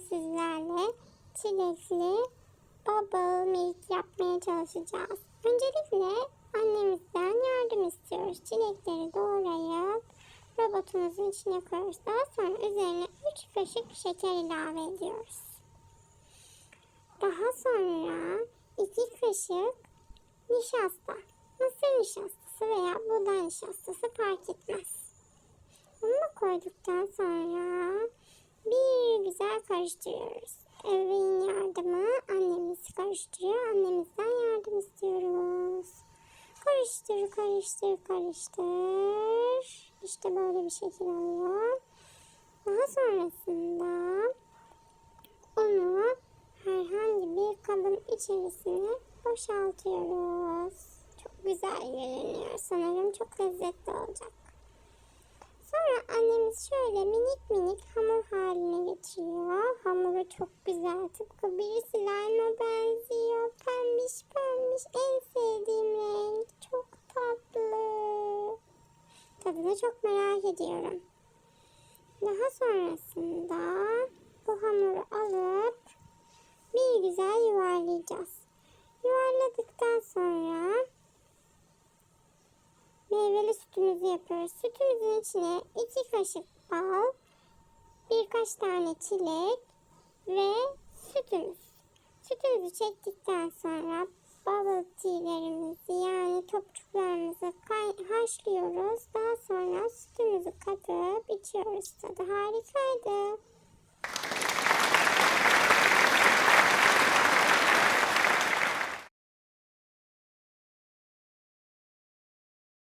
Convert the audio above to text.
sizlerle çilekli bubble milk yapmaya çalışacağız. Öncelikle annemizden yardım istiyoruz. Çilekleri doğrayıp robotumuzun içine koyuyoruz. Daha sonra üzerine 3 kaşık şeker ilave ediyoruz. Daha sonra 2 kaşık nişasta. Mısır nişastası veya buğday nişastası fark etmez. Bunu koyduktan sonra bir güzel karıştırıyoruz. Ebeveyn yardımı annemiz karıştırıyor. Annemizden yardım istiyoruz. Karıştır, karıştır, karıştır. İşte böyle bir şekil oluyor. Daha sonrasında onu herhangi bir kabın içerisine boşaltıyoruz. Çok güzel görünüyor. Sanırım çok lezzetli olacak. Sonra annemiz şöyle minik minik hamur haline getiriyor. Hamuru çok güzel. Tıpkı bir slime'a benziyor. Pembiş pembiş. En sevdiğim renk. Çok tatlı. Tadını çok merak ediyorum. Daha sonrasında bu hamuru alıp bir güzel yuvarlayacağız. Yuvarladıktan sonra meyveli sütümüzü yapıyoruz. Sütümüzün içine 2 kaşık bal, birkaç tane çilek ve sütümüz. Sütümüzü çektikten sonra bubble tea'lerimizi yani topçuklarımızı haşlıyoruz. Daha sonra sütümüzü katıp içiyoruz. Tadı harikaydı.